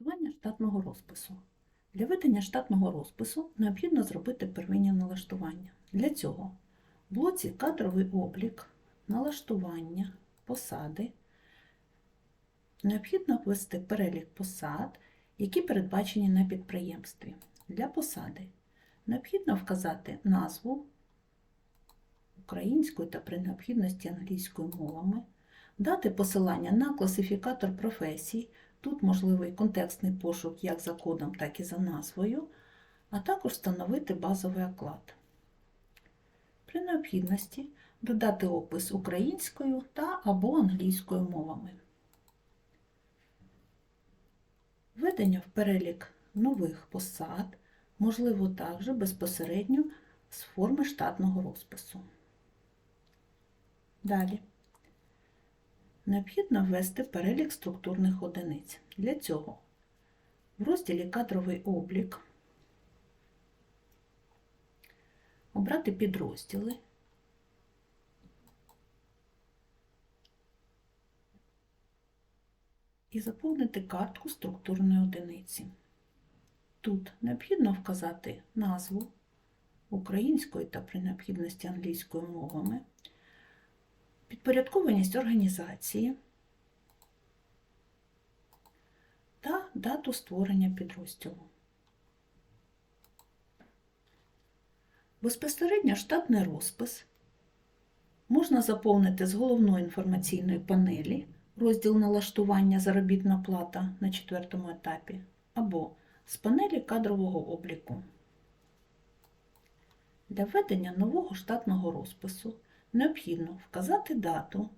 Налаштування штатного розпису. Для ведення штатного розпису необхідно зробити первинні налаштування. Для цього в блоці Кадровий облік, налаштування, посади необхідно ввести перелік посад, які передбачені на підприємстві. Для посади необхідно вказати назву українською та при необхідності англійською мовами, дати посилання на класифікатор професій. Тут можливий контекстний пошук як за кодом, так і за назвою, а також встановити базовий оклад. При необхідності додати опис українською та або англійською мовами. Введення в перелік нових посад можливо також безпосередньо з форми штатного розпису. Далі. Необхідно ввести перелік структурних одиниць. Для цього в розділі Кадровий облік обрати підрозділи, і заповнити картку структурної одиниці. Тут необхідно вказати назву українською та при необхідності англійською мовами підпорядкованість організації та дату створення підрозділу. Безпосередньо штатний розпис можна заповнити з головної інформаційної панелі розділ налаштування заробітна плата на четвертому етапі або з панелі кадрового обліку. Для введення нового штатного розпису необхідно вказати дату,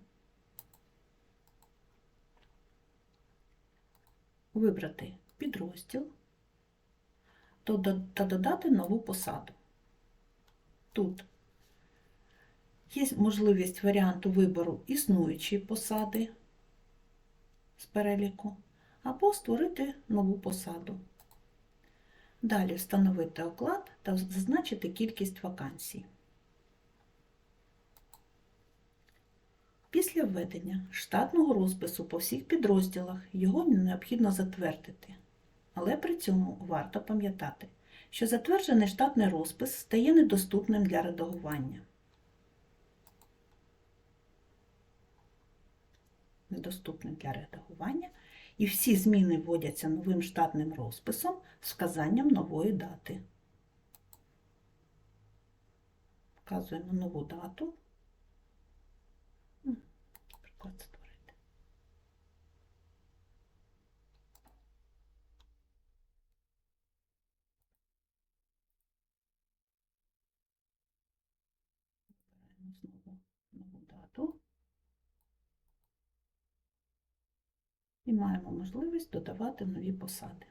вибрати підрозділ та додати нову посаду. Тут є можливість варіанту вибору існуючої посади з переліку, або створити нову посаду. Далі встановити оклад та зазначити кількість вакансій. Після введення штатного розпису по всіх підрозділах його необхідно затвердити. Але при цьому варто пам'ятати, що затверджений штатний розпис стає недоступним для редагування. Недоступним для редагування, і всі зміни вводяться новим штатним розписом з вказанням нової дати. Вказуємо нову дату. М, Приклад створити. Вибираємо знову нову дату. І маємо можливість додавати нові посади.